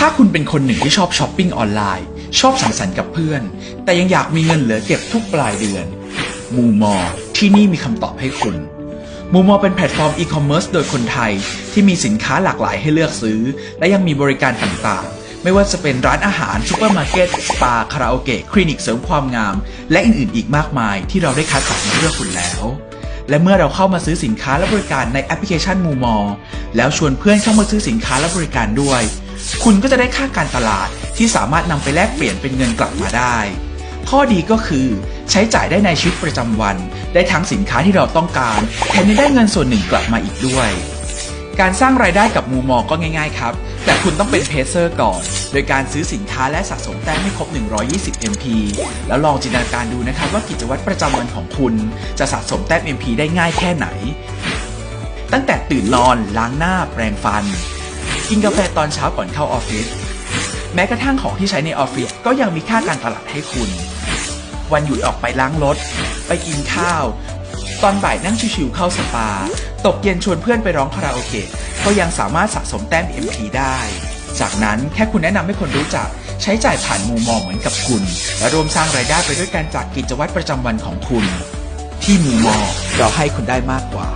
ถ้าคุณเป็นคนหนึ่งที่ชอบช้อปปิ้งออนไลน์ ชอบสังสรรค์กับเพื่อน แต่ยังอยากมีเงินเหลือเก็บทุกปลายเดือน มูมอ ที่นี่มีคำตอบให้คุณ มูมอเป็นแพลตฟอร์มอีคอมเมิร์ซโดยคนไทย ที่มีสินค้าหลากหลายให้เลือกซื้อ และยังมีบริการต่างๆ ไม่ว่าจะเป็นร้านอาหารซูเปอร์มาร์เก็ตสปาคาราโอเกะคลินิกเสริมความงาม และอื่นๆ อีกมากมายที่เราได้คัดสรรมาเพื่อคุณแล้ว และเมื่อเราเข้ามาซื้อสินค้าและบริการในแอปพลิเคชันมูมอแล้วชวนเพื่อนเข้ามาซื้อสินค้าและบริการด้วย คุณก็จะได้ค่าการตลาดที่สามารถนำไปแลกเปลี่ยนเป็นเงินกลับมาได้ ข้อดีก็คือ ใช้จ่ายได้ในชีวิตประจำวัน ได้ทั้งสินค้าที่เราต้องการแถมยังได้เงินส่วนหนึ่งกลับมาอีกด้วย การสร้างรายได้กับมูมอก็ง่ายๆครับ แต่คุณต้องเป็นเพเซอร์ก่อน โดยการซื้อสินค้าและสะสมแต้มให้ครบ 120 MP แล้วลองจินตนาการดูนะครับว่ากิจวัตรประจำวันของคุณ จะสะสมแต้ม MP ได้ง่ายแค่ไหน ตั้งแต่ตื่นนอน ล้างหน้า แปรงฟัน กินกาแฟตอนเช้าก่อนเข้าออฟฟิศ แม้กระทั่งของที่ใช้ในออฟฟิศก็ยังมีค่าการตลาดให้คุณ วันหยุดออกไปล้างรถ ไปกินข้าว ตอนบ่ายนั่งชิวๆเข้าสปา ตกเย็นชวนเพื่อนไปร้องคาราโอเกะ ก็ยังสามารถสะสมแต้ม MP ได้ จากนั้นแค่คุณแนะนำให้คนรู้จัก ใช้จ่ายผ่านมุมมองเหมือนกับคุณ และรวมสร้างรายได้ไปด้วยกันจากกิจวัตรประจำวันของคุณ ที่มุมมองเราให้คุณได้มากกว่า